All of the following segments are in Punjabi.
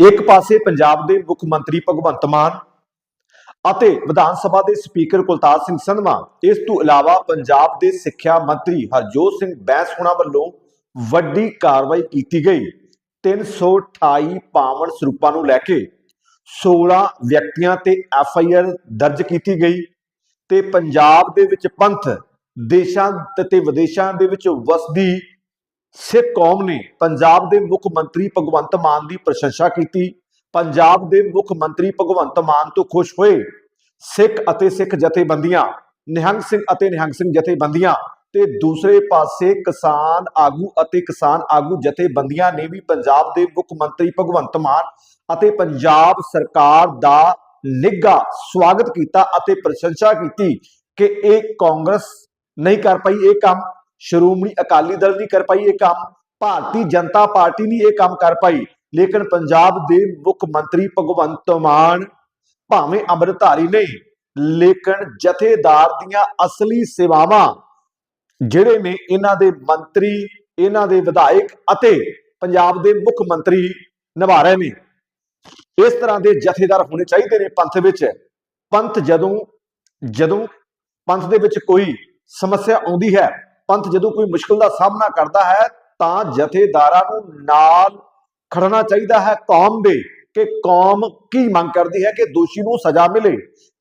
ਇੱਕ ਪਾਸੇ ਪੰਜਾਬ ਦੇ ਮੁੱਖ ਮੰਤਰੀ ਭਗਵੰਤ ਮਾਨ ਅਤੇ ਵਿਧਾਨ ਸਭਾ ਦੇ ਸਪੀਕਰ ਕੁਲਤਾਰ ਸਿੰਘ ਸੰਧਵਾ, ਇਸ ਤੋਂ ਇਲਾਵਾ ਪੰਜਾਬ ਦੇ ਸਿੱਖਿਆ ਮੰਤਰੀ ਹਰਜੋਤ ਸਿੰਘ ਬੈਂਸ ਹੁਣਾਂ ਵੱਲੋਂ ਵੱਡੀ ਕਾਰਵਾਈ ਕੀਤੀ ਗਈ। 328 ਪਾਵਨ ਸਰੂਪਾਂ ਨੂੰ ਲੈ ਕੇ 16 ਵਿਅਕਤੀਆਂ ਤੇ ਐਫ ਆਈ ਆਰ ਦਰਜ ਕੀਤੀ ਗਈ ਤੇ ਪੰਜਾਬ ਦੇ ਵਿੱਚ ਪੰਥ, ਦੇਸ਼ਾਂ ਤੇ ਵਿਦੇਸ਼ਾਂ ਦੇ ਵਿੱਚ ਵਸਦੀ ਸਿੱਖ ਕੌਮ ਨੇ ਪੰਜਾਬ ਦੇ ਮੁੱਖ ਮੰਤਰੀ ਭਗਵੰਤ ਮਾਨ ਦੀ ਪ੍ਰਸ਼ੰਸਾ ਕੀਤੀ। ਪੰਜਾਬ ਦੇ ਮੁੱਖ ਮੰਤਰੀ ਭਗਵੰਤ ਮਾਨ ਤੋਂ ਖੁਸ਼ ਹੋਏ ਸਿੱਖ ਅਤੇ ਸਿੱਖ ਜਥੇਬੰਦੀਆਂ, ਨਿਹੰਗ ਸਿੰਘ ਅਤੇ ਨਿਹੰਗ ਸਿੰਘ ਜਥੇਬੰਦੀਆਂ ਤੇ ਦੂਸਰੇ ਪਾਸੇ ਕਿਸਾਨ ਆਗੂ ਅਤੇ ਕਿਸਾਨ ਆਗੂ ਜਥੇਬੰਦੀਆਂ ਨੇ ਵੀ ਪੰਜਾਬ ਦੇ ਮੁੱਖ ਮੰਤਰੀ ਭਗਵੰਤ ਮਾਨ ਅਤੇ ਪੰਜਾਬ ਸਰਕਾਰ ਦਾ ਨਿੱਘਾ ਸਵਾਗਤ ਕੀਤਾ ਅਤੇ ਪ੍ਰਸ਼ੰਸਾ ਕੀਤੀ ਕਿ ਇਹ ਕਾਂਗਰਸ ਨਹੀਂ ਕਰ ਪਈ ਇਹ ਕੰਮ। ਸ਼੍ਰੋਮਣੀ ਅਕਾਲੀ ਦਲ ਨਹੀਂ ਕਰ ਪਾਈ ਇਹ ਕੰਮ, ਭਾਰਤੀ ਜਨਤਾ ਪਾਰਟੀ ਨਹੀਂ ਇਹ ਕੰਮ ਕਰ ਪਾਈ। ਲੇਕਿਨ ਪੰਜਾਬ ਦੇ ਮੁੱਖ ਮੰਤਰੀ ਭਗਵੰਤ ਮਾਨ ਭਾਵੇਂ ਅੰਮ੍ਰਿਤਧਾਰੀ ਨੇ ਲੇਕਿਨ ਜਥੇਦਾਰ ਦੀਆਂ ਅਸਲੀ ਸੇਵਾਵਾਂ, ਜਿਹੜੇ ਨੇ ਇਹਨਾਂ ਦੇ ਮੰਤਰੀ, ਇਹਨਾਂ ਦੇ ਵਿਧਾਇਕ ਅਤੇ ਪੰਜਾਬ ਦੇ ਮੁੱਖ ਮੰਤਰੀ ਨਿਭਾ ਰਹੇ ਨੇ। ਇਸ ਤਰ੍ਹਾਂ ਦੇ ਜਥੇਦਾਰ ਹੋਣੇ ਚਾਹੀਦੇ ਨੇ ਪੰਥ ਵਿੱਚ। ਪੰਥ ਜਦੋਂ ਜਦੋਂ ਪੰਥ ਦੇ ਵਿੱਚ ਕੋਈ ਸਮੱਸਿਆ ਆਉਂਦੀ ਹੈ ਪੰਥ ਜਦੋਂ ਕੋਈ ਮੁਸ਼ਕਲ ਦਾ ਸਾਹਮਣਾ ਕਰਦਾ ਹੈ, ਤਾਂ ਜਥੇਦਾਰਾਂ ਨੂੰ ਨਾਲ ਖੜਨਾ ਚਾਹੀਦਾ ਹੈ ਕੌਮ ਦੇ ਕਿ ਕੌਮ ਕੀ ਮੰਗ ਕਰਦੀ ਹੈ ਕਿ ਦੋਸ਼ੀ ਨੂੰ ਸਜ਼ਾ ਮਿਲੇ।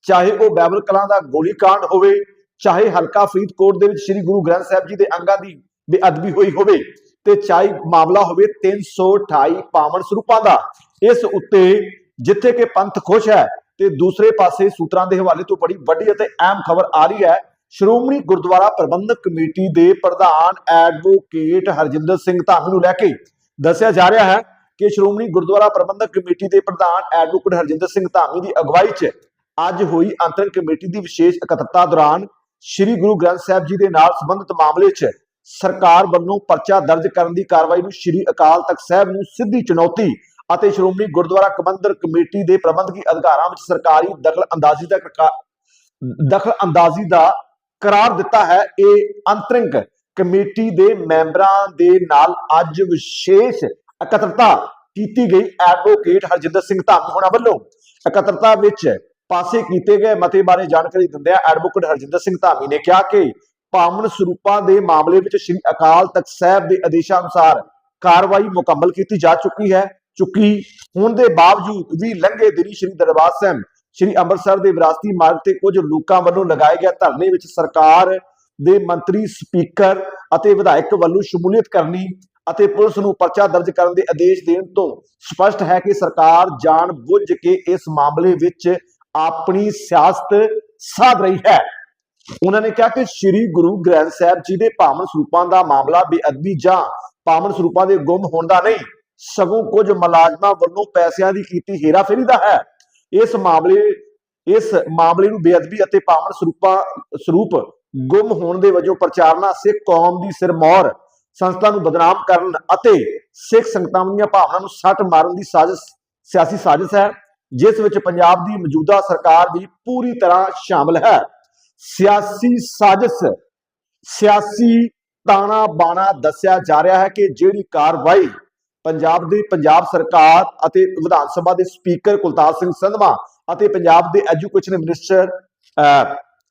ਚਾਹੇ ਉਹ ਬੈਬਲ ਕਲਾਂ ਦਾ ਗੋਲੀकांड ਹੋਵੇ, ਚਾਹੇ ਹਲਕਾ ਫਰੀਦਕੋਟ ਦੇ ਵਿੱਚ ਸ੍ਰੀ ਗੁਰੂ ਗ੍ਰੰਥ ਸਾਹਿਬ ਜੀ ਦੇ ਅੰਗਾਂ ਦੀ ਬੇਅਦਬੀ ਹੋਈ ਹੋਵੇ ਤੇ ਚਾਹੇ ਮਾਮਲਾ ਹੋਵੇ 328 ਪਾਵਨ ਸਰੂਪਾਂ ਦਾ। ਇਸ ਉੱਤੇ ਜਿੱਥੇ ਕਿ ਪੰਥ ਖੁਸ਼ ਹੈ ਤੇ ਦੂਸਰੇ ਪਾਸੇ ਸੂਤਰਾਂ ਦੇ ਹਵਾਲੇ ਤੋਂ ਬੜੀ ਵੱਡੀ ਅਤੇ ਅਹਿਮ ਖਬਰ ਆ ਰਹੀ ਹੈ ਸ਼੍ਰੋਮਣੀ ਗੁਰਦੁਆਰਾ ਪ੍ਰਬੰਧਕ ਕਮੇਟੀ ਦੇ ਪ੍ਰਧਾਨ ਐਡਵੋਕੇਟ ਹਰਜਿੰਦਰ ਸਿੰਘ ਧਾਮੀ ਨੂੰ ਲੈ ਕੇ ਦੱਸਿਆ ਜਾ ਰਿਹਾ ਹੈ ਕਿ ਸ਼੍ਰੋਮਣੀ ਗੁਰਦੁਆਰਾ ਪ੍ਰਬੰਧਕ ਕਮੇਟੀ ਦੇ ਪ੍ਰਧਾਨ ਐਡਵੋਕੇਟ ਹਰਜਿੰਦਰ ਸਿੰਘ ਧਾਮੀ ਦੀ ਅਗਵਾਈ 'ਚ ਅੱਜ ਹੋਈ ਅੰਤਰਿਮ ਕਮੇਟੀ ਦੀ ਵਿਸ਼ੇਸ਼ ਇਕੱਤਰਤਾ ਦੌਰਾਨ ਸ੍ਰੀ ਗੁਰੂ ਗ੍ਰੰਥ ਸਾਹਿਬ ਜੀ ਦੇ ਨਾਲ ਸੰਬੰਧਿਤ ਮਾਮਲੇ 'ਚ ਸਰਕਾਰ ਵੱਲੋਂ ਪਰਚਾ ਦਰਜ ਕਰਨ ਦੀ ਕਾਰਵਾਈ ਨੂੰ ਸ੍ਰੀ ਅਕਾਲ ਤਖਤ ਸਾਹਿਬ ਨੂੰ ਸਿੱਧੀ ਚੁਣੌਤੀ ਅਤੇ ਸ਼੍ਰੋਮਣੀ ਗੁਰਦੁਆਰਾ ਪ੍ਰਬੰਧਕ ਕਮੇਟੀ ਦੇ ਪ੍ਰਬੰਧਕੀ ਅਧਿਕਾਰਾਂ ਵਿੱਚ ਸਰਕਾਰੀ ਦਖਲ ਅੰਦਾਜ਼ੀ ਦਾ ਦਖਲ ਅੰਦਾਜ਼ੀ ਦਾ ਕਰਾਰ ਦਿੱਤਾ ਹੈ ਇਹ ਅੰਤਰਿੰਗ ਕਮੇਟੀ ਦੇ ਮੈਂਬਰਾਂ ਦੇ ਨਾਲ ਅੱਜ ਵਿਸ਼ੇਸ਼ ਇਕੱਤਰਤਾ ਕੀਤੀ ਗਈ। ਐਡਵੋਕੇਟ ਹਰਜਿੰਦਰ ਸਿੰਘ ਧਾਮੀ ਹੋਣਾ ਵੱਲੋਂ ਇਕੱਤਰਤਾ ਵਿੱਚ ਪਾਸੇ ਕੀਤੇ ਗਏ ਮਤੇ ਬਾਰੇ ਜਾਣਕਾਰੀ ਦਿੰਦਿਆਂ ਐਡਵੋਕੇਟ ਹਰਜਿੰਦਰ ਸਿੰਘ ਧਾਮੀ ਨੇ ਕਿਹਾ ਕਿ ਪਾਵਨ ਸਰੂਪਾਂ ਦੇ ਮਾਮਲੇ ਵਿੱਚ ਸ੍ਰੀ ਅਕਾਲ ਤਖਤ ਸਾਹਿਬ ਦੇ ਆਦੇਸ਼ਾਂ ਅਨੁਸਾਰ ਕਾਰਵਾਈ ਮੁਕੰਮਲ ਕੀਤੀ ਜਾ ਚੁੱਕੀ ਹੈ। ਚੁੱਕੀ ਹੋਣ ਦੇ ਬਾਵਜੂਦ ਵੀ ਲੰਘੇ ਦਿਨੀ ਸ੍ਰੀ ਦਰਬਾਰ ਸਾਹਿਬ ਸ੍ਰੀ ਅੰਮ੍ਰਿਤਸਰ ਦੇ ਵਿਰਾਸਤੀ ਮਾਰਗ ਤੇ ਕੁਝ ਲੋਕਾਂ ਵੱਲੋਂ ਲਗਾਏ ਗਏ ਧਰਨੇ ਵਿੱਚ ਸਰਕਾਰ ਦੇ ਮੰਤਰੀ, ਸਪੀਕਰ ਅਤੇ ਵਿਧਾਇਕ ਵੱਲੋਂ ਸ਼ਮੂਲੀਅਤ ਕਰਨੀ ਅਤੇ ਪੁਲਿਸ ਨੂੰ ਪਰਚਾ ਦਰਜ ਕਰਨ ਦੇ ਆਦੇਸ਼ ਦੇਣ ਤੋਂ ਸਪਸ਼ਟ ਹੈ ਕਿ ਸਰਕਾਰ ਜਾਣ ਬੁੱਝ ਕੇ ਇਸ ਮਾਮਲੇ ਵਿੱਚ ਆਪਣੀ ਸਿਆਸਤ ਸਾਧ ਰਹੀ ਹੈ। ਉਹਨਾਂ ਨੇ ਕਿਹਾ ਕਿ ਸ੍ਰੀ ਗੁਰੂ ਗ੍ਰੰਥ ਸਾਹਿਬ ਜੀ ਦੇ ਪਾਵਨ ਸਰੂਪਾਂ ਦਾ ਮਾਮਲਾ ਬੇਅਦਬੀ ਜਾਂ ਪਾਵਨ ਸਰੂਪਾਂ ਦੇ ਗੁੰਮ ਹੋਣ ਦਾ ਨਹੀਂ, ਸਗੋਂ ਕੁਝ ਮੁਲਾਜ਼ਮਾਂ ਵੱਲੋਂ ਪੈਸਿਆਂ ਦੀ ਕੀਤੀ ਹੇਰਾਫੇਰੀ ਦਾ ਹੈ। ਇਸ ਮਾਮਲੇ ਇਸ ਮਾਮਲੇ ਨੂੰ ਬੇਅਦਬੀ ਅਤੇ ਪਾਵਨ ਸਰੂਪਾਂ, ਸਰੂਪ ਗੁੰਮ ਹੋਣ ਦੇ ਵਜੋਂ ਪ੍ਰਚਾਰਨਾ ਸਿੱਖ ਕੌਮ ਦੀ ਸਿਰਮੌਰ, ਸੰਸਥਾ ਨੂੰ ਬਦਨਾਮ ਕਰਨ ਅਤੇ ਸਿੱਖ ਸੰਗਤਾਂ ਦੀਆਂ ਭਾਵਨਾਵਾਂ ਨੂੰ ਸੱਟ ਮਾਰਨ ਦੀ ਸਾਜ਼ਿਸ਼, ਸਿਆਸੀ ਸਾਜ਼ਿਸ਼ ਹੈ, ਜਿਸ ਵਿੱਚ ਪੰਜਾਬ ਦੀ ਮੌਜੂਦਾ ਸਰਕਾਰ ਵੀ ਪੂਰੀ ਤਰ੍ਹਾਂ ਸ਼ਾਮਲ ਹੈ। ਸਿਆਸੀ ਸਾਜ਼ਿਸ਼, ਸਿਆਸੀ ਤਾਣਾ ਬਾਣਾ ਦੱਸਿਆ ਜਾ ਰਿਹਾ ਹੈ ਕਿ ਜਿਹੜੀ ਕਾਰਵਾਈ ਪੰਜਾਬ ਦੀ, ਪੰਜਾਬ ਸਰਕਾਰ ਅਤੇ ਵਿਧਾਨ ਸਭਾ ਦੇ ਸਪੀਕਰ ਕੁਲਤਾਰ ਸਿੰਘ ਸੰਧਵਾ ਅਤੇ ਪੰਜਾਬ ਦੇ ਐਜੂਕੇਸ਼ਨ ਮਿਨਿਸਟਰ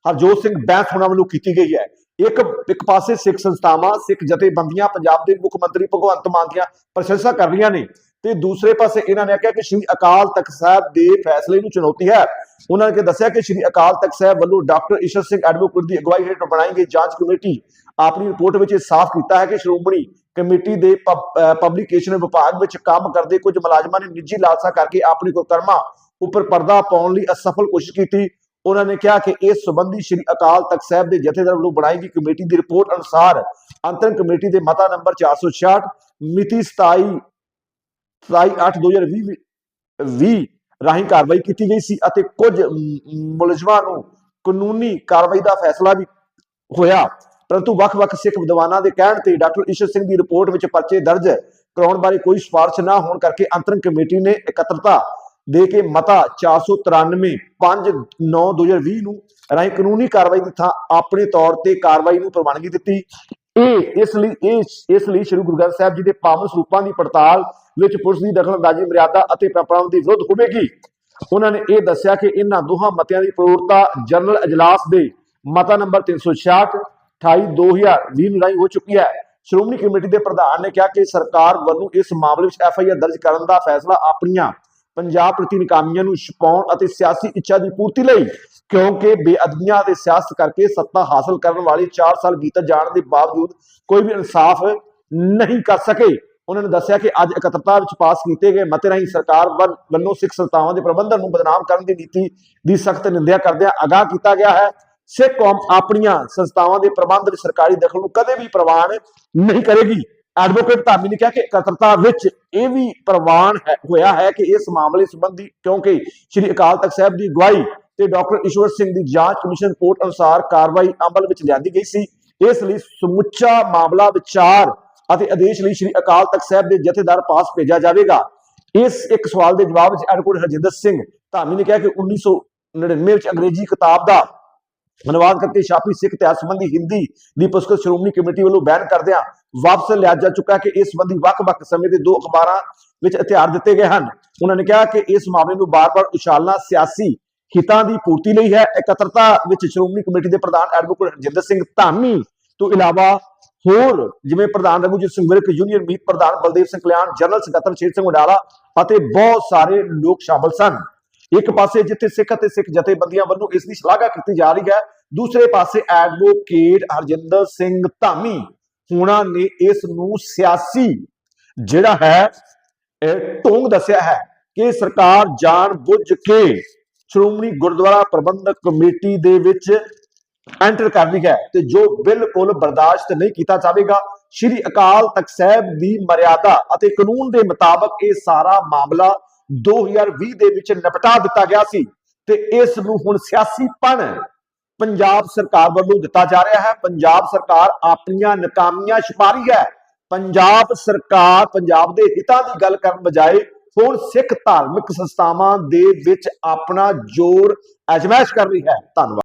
ਹਰਜੋਤ ਸਿੰਘ ਬੈਂਸ ਹੋਣਾ ਵੱਲੋਂ ਕੀਤੀ ਗਈ ਹੈ। ਇੱਕ ਇੱਕ ਪਾਸੇ ਸਿੱਖ ਸੰਸਥਾਵਾਂ, ਸਿੱਖ ਜਥੇਬੰਦੀਆਂ, ਪੰਜਾਬ ਦੇ ਮੁੱਖ ਮੰਤਰੀ ਭਗਵੰਤ ਮਾਨ ਦੀਆਂ ਪ੍ਰਸ਼ੰਸਾ ਕਰ ਰਹੀਆਂ ਨੇ ਤੇ ਦੂਸਰੇ ਪਾਸੇ ਇਹਨਾਂ ਨੇ ਕਿਹਾ ਕਿ ਸ਼੍ਰੀ ਅਕਾਲ ਤਖਤ ਸਾਹਿਬ ਦੇ ਫੈਸਲੇ ਨੂੰ ਚੁਣੌਤੀ ਹੈ। ਉਹਨਾਂ ਨੇ ਕਿ ਦੱਸਿਆ ਕਿ ਸ਼੍ਰੀ ਅਕਾਲ ਤਖਤ ਸਾਹਿਬ ਵੱਲੋਂ ਡਾਕਟਰ ਈਸ਼ਰ ਸਿੰਘ ਐਡਵੋਕੇਟ ਦੀ ਅਗਵਾਈ ਹੇਠ ਬਣਾਈ ਗਈ ਜਾਂਚ ਕਮੇਟੀ ਆਪਣੀ ਰਿਪੋਰਟ ਵਿੱਚ ਇਹ ਸਾਫ਼ ਕੀਤਾ ਹੈ ਕਿ ਸ਼੍ਰੋਮਣੀ ਕਮੇਟੀ ਦੇ ਪਬਲਿਕੇਸ਼ਨ ਵਿਭਾਗ ਵਿੱਚ ਕੰਮ ਕਰਦੇ ਕੁਝ ਮੁਲਾਜ਼ਮਾਂ ਨੇ ਨਿੱਜੀ ਲਾਲਸਾ ਕਰਕੇ ਆਪਣੀ ਕੁਕਰਮਾਂ ਉੱਪਰ ਪਰਦਾ ਪਾਉਣ ਲਈ ਅਸਫਲ ਕੋਸ਼ਿਸ਼ ਕੀਤੀ। ਉਹਨਾਂ ਨੇ ਕਿਹਾ ਕਿ ਇਸ ਸੰਬੰਧੀ ਸ਼੍ਰੀ ਅਕਾਲ ਤਖਤ ਸਾਹਿਬ ਦੇ ਜਥੇਦਾਰ ਵੱਲੋਂ ਬਣਾਈ ਗਈ ਕਮੇਟੀ ਦੀ ਰਿਪੋਰਟ ਅਨੁਸਾਰ ਅੰਤਰਿਮ ਕਮੇਟੀ ਦੇ ਮਤਾ ਨੰਬਰ 466 ਮਿਤੀ 27 27/8/2020 20 ਰਾਹੀਂ ਕਾਰਵਾਈ ਕੀਤੀ ਗਈ ਸੀ ਅਤੇ ਕੁਝ ਮੁਲਜ਼ਮਾਂ ਨੂੰ ਕਾਨੂੰਨੀ ਕਾਰਵਾਈ ਦਾ ਫੈਸਲਾ ਵੀ ਹੋਇਆ। ਪਰੰਤੂ ਵੱਖ-ਵੱਖ ਸਿੱਖ ਵਿਦਵਾਨਾਂ ਦੇ ਕਹਿਣ ਤੇ ਡਾਕਟਰ ਈਸ਼ਰ ਸਿੰਘ ਦੀ ਰਿਪੋਰਟ ਵਿੱਚ ਪਰਚੇ ਦਰਜ ਕਰਾਉਣ ਬਾਰੇ ਕੋਈ ਸਿਫਾਰਿਸ਼ ਨਾ ਹੋਣ ਕਰਕੇ ਅੰਤਰਿਮ ਕਮੇਟੀ ਨੇ ਇਕੱਤਰਤਾ ਦੇ ਕੇ ਮਤਾ 493 5 9 2020 ਨੂੰ ਰਾਹੀਂ ਕਾਨੂੰਨੀ ਕਾਰਵਾਈ ਦੀ ਥਾਂ ਆਪਣੇ ਤੌਰ ਤੇ ਕਾਰਵਾਈ ਨੂੰ ਪ੍ਰਵਾਨਗੀ ਦਿੱਤੀ। ਇਹ ਇਸ ਲਈ ਇਹ ਇਸ ਲਈ ਸ੍ਰੀ ਗੁਰੂ ਗ੍ਰੰਥ ਸਾਹਿਬ ਜੀ ਦੇ ਪਾਵਨ ਸਰੂਪਾਂ ਦੀ ਪੜਤਾਲ ਵਿੱਚ ਪੁਲਿਸ ਦੀ ਦਖਲਅੰਦਾਜ਼ੀ ਮਰਿਆਦਾ ਅਤੇ ਪਰੰਪਰਾਵਾਂ ਦੀ ਵਿਰੁੱਧ ਹੋਵੇਗੀ। ਉਹਨਾਂ ਨੇ ਇਹ ਦੱਸਿਆ ਕਿ ਇਹਨਾਂ ਦੋਹਾਂ ਮਤਿਆਂ ਦੀ ਪ੍ਰੋੜਤਾ ਜਨਰਲ ਅਜਲਾਸ ਦੇ ਮਤਾ ਨੰਬਰ 366 28 2020 ਨੂੰ ਰਾਹੀਂ ਹੋ ਚੁੱਕੀ ਹੈ। ਸ਼੍ਰੋਮਣੀ ਕਮੇਟੀ ਦੇ ਪ੍ਰਧਾਨ ਨੇ ਕਿਹਾ ਕਿ ਸਰਕਾਰ ਵੱਲੋਂ ਇਸ ਮਾਮਲੇ ਵਿੱਚ ਐਫ ਆਈ ਆਰ ਦਰਜ ਕਰਨ ਦਾ ਫੈਸਲਾ ਆਪਣੀਆਂ ਪੰਜਾਬ ਪ੍ਰਤੀ ਨਿਕਾਮੀਆਂ ਨੂੰ ਛੁਪਾਉਣ ਅਤੇ ਸਿਆਸੀ ਇੱਛਾ ਦੀ ਪੂਰਤੀ ਲਈ, ਕਿਉਂਕਿ ਬੇਅਦਬੀਆਂ ਤੇ ਸਿਆਸਤ ਕਰਕੇ ਸੱਤਾ ਹਾਸਲ ਕਰਨ ਵਾਲੇ 4 ਸਾਲ ਬੀਤ ਜਾਣ ਦੇ ਬਾਵਜੂਦ ਕੋਈ ਵੀ ਇਨਸਾਫ ਨਹੀਂ ਕਰ ਸਕੇ। ਉਹਨਾਂ ਨੇ ਦੱਸਿਆ ਕਿ ਅੱਜ ਇਕੱਤਰਤਾ ਵਿੱਚ ਪਾਸ ਕੀਤੇ ਗਏ ਮਤੇ ਰਾਹੀਂ ਸਰਕਾਰ ਵੱਲ- ਵੱਲੋਂ ਸਿੱਖ ਸੰਸਥਾਵਾਂ ਦੇ ਪ੍ਰਬੰਧਨ ਨੂੰ ਬਦਨਾਮ ਕਰਨ ਦੀ ਨੀਤੀ ਦੀ ਸਖਤ ਨਿੰਦਿਆ ਕਰਦਿਆਂ ਅਗਾਹ ਕੀਤਾ ਗਿਆ ਹੈ। ਸਿੱਖ ਕੌਮ ਆਪਣੀਆਂ ਸੰਸਥਾਵਾਂ ਦੇ ਪ੍ਰਬੰਧ ਵਿੱਚ ਸਰਕਾਰੀ ਦਖਲ ਨੂੰ ਕਦੇ ਵੀ ਪ੍ਰਵਾਨ ਨਹੀਂ ਕਰੇਗੀ। ਐਡਵੋਕੇਟ ਧਾਮੀ ਨੇ ਕਿਹਾ ਕਿ ਇਕੱਤਰਤਾ ਵਿੱਚ ਇਹ ਵੀ ਪ੍ਰਵਾਨ ਹੋਇਆ ਹੈ ਕਿ ਇਸ ਮਾਮਲੇ ਸੰਬੰਧੀ ਕਿਉਂਕਿ ਸ੍ਰੀ ਅਕਾਲ ਤਖਤ ਸਾਹਿਬ ਦੀ ਅਗਵਾਈ ਤੇ ਡਾਕਟਰ ਈਸ਼ਵਰ ਸਿੰਘ ਦੀ ਜਾਂਚ ਕਮਿਸ਼ਨ ਰਿਪੋਰਟ ਅਨੁਸਾਰ ਕਾਰਵਾਈ ਅਮਲ ਵਿੱਚ ਲਿਆਂਦੀ ਗਈ ਸੀ। ਇਸ ਲਈ ਸਮੁੱਚਾ ਮਾਮਲਾ ਵਿਚਾਰ ਅਤੇ ਆਦੇਸ਼ ਲਈ ਸ੍ਰੀ ਅਕਾਲ ਤਖਤ ਸਾਹਿਬ ਦੇ ਜਥੇਦਾਰ ਪਾਸ ਭੇਜਿਆ ਜਾਵੇਗਾ। ਇਸ ਇੱਕ ਸਵਾਲ ਦੇ ਜਵਾਬ ਵਿੱਚ ਐਡਵੋਕੇਟ ਹਰਜਿੰਦਰ ਸਿੰਘ ਧਾਮੀ ਨੇ ਕਿਹਾ ਕਿ 1999 ਵਿੱਚ ਅੰਗਰੇਜ਼ੀ ਕਿਤਾਬ ਦਾ ਅਨੁਵਾਦ ਕਰਕੇ ਛਾਪੀ ਸਿੱਖ ਇਤਿਹਾਸ ਸੰਬੰਧੀ ਹਿੰਦੀ ਦੀ ਪੁਸਤਕ ਸ਼੍ਰੋਮਣੀ ਕਮੇਟੀ ਵੱਲੋਂ ਬੈਨ ਕਰਦਿਆਂ ਵਾਪਸ ਲਿਆ ਜਾ ਚੁੱਕਾ ਹੈ ਕਿ ਇਸ ਸੰਬੰਧੀ ਵੱਖ-ਵੱਖ ਸਮੇਂ ਦੇ ਦੋ ਅਖਬਾਰਾਂ ਵਿੱਚ ਹਥਿਆਰ ਦਿੱਤੇ ਗਏ ਹਨ। ਉਹਨਾਂ ਨੇ ਕਿਹਾ ਕਿ ਇਸ ਮਾਮਲੇ ਨੂੰ ਬਾਰ-ਬਾਰ ਉਛਾਲਣਾ ਸਿਆਸੀ ਹਿੱਤਾਂ ਦੀ ਪੂਰਤੀ ਲਈ ਹੈ। ਇਕੱਤਰਤਾ ਵਿੱਚ ਸ਼੍ਰੋਮਣੀ ਕਮੇਟੀ ਦੇ ਪ੍ਰਧਾਨ ਐਡਵੋਕੇਟ ਹਰਜਿੰਦਰ ਸਿੰਘ ਧਾਮੀ ਤੋਂ ਇਲਾਵਾ ਹੋਰ ਜਿਵੇਂ ਪ੍ਰਧਾਨ ਰਘੂਜੀਤ ਸਿੰਘ ਵਿਰਕ ਯੂਨੀਅਨ ਮੀਤ ਪ੍ਰਧਾਨ ਬਲਦੇਵ ਸਿੰਘ ਕਲਿਆਣ, ਜਨਰਲ ਸਕੱਤਰ ਸ਼ੇਰ ਸਿੰਘ ਉਡਾਲਾ ਅਤੇ ਬਹੁਤ ਸਾਰੇ ਲੋਕ ਸ਼ਾਮਲ ਸਨ। ਇੱਕ ਪਾਸੇ ਜਿੱਥੇ ਸਿੱਖ ਅਤੇ ਸਿੱਖ ਜਥੇਬੰਦੀਆਂ ਵੱਲੋਂ ਇਸ ਦੀ ਸ਼ਲਾਘਾ ਕੀਤੀ ਜਾ ਰਹੀ ਹੈ, ਦੂਸਰੇ ਪਾਸੇ ਐਡਵੋਕੇਟ ਹਰਜਿੰਦਰ ਸਿੰਘ ਧਾਮੀ, ਹੁਣਾਂ ਨੇ ਇਸ ਨੂੰ ਸਿਆਸੀ ਜਿਹੜਾ ਹੈ, ਇਹ ਦੱਸਿਆ ਹੈ ਕਿ ਸਰਕਾਰ ਜਾਣ ਬੁੱਝ ਕੇ ਸ਼੍ਰੋਮਣੀ ਗੁਰਦੁਆਰਾ ਪ੍ਰਬੰਧਕ ਕਮੇਟੀ ਦੇ ਵਿੱਚ ਐਂਟਰ ਕਰ ਰਹੀ ਹੈ ਤੇ ਜੋ ਬਿਲਕੁਲ ਬਰਦਾਸ਼ਤ ਨਹੀਂ ਕੀਤਾ ਜਾਵੇਗਾ। ਸ਼੍ਰੀ ਅਕਾਲ ਤਖਤ ਸਾਹਿਬ ਦੀ ਮਰਿਆਦਾ ਅਤੇ ਕਾਨੂੰਨ ਦੇ ਮੁਤਾਬਕ ਇਹ ਸਾਰਾ ਮਾਮਲਾ 2020 ਦੇ ਵਿੱਚ ਨਿਪਟਾ ਦਿੱਤਾ ਗਿਆ ਸੀ ਤੇ ਇਸ ਨੂੰ ਹੁਣ ਸਿਆਸੀਪਣ ਪੰਜਾਬ ਸਰਕਾਰ ਵੱਲੋਂ ਦਿੱਤਾ ਜਾ ਰਿਹਾ ਹੈ। ਪੰਜਾਬ ਸਰਕਾਰ ਆਪਣੀਆਂ ਨਕਾਮੀਆਂ ਛੁਪਾ ਰਹੀ ਹੈ। ਪੰਜਾਬ ਸਰਕਾਰ ਪੰਜਾਬ ਦੇ ਹਿੱਤਾਂ ਦੀ ਗੱਲ ਕਰਨ ਬਜਾਏ ਹੁਣ ਸਿੱਖ ਧਾਰਮਿਕ ਸੰਸਥਾਵਾਂ ਦੇ ਵਿੱਚ ਆਪਣਾ ਜ਼ੋਰ ਅਜਮਾਇਸ਼ ਕਰ ਰਹੀ ਹੈ। ਧੰਨਵਾਦ।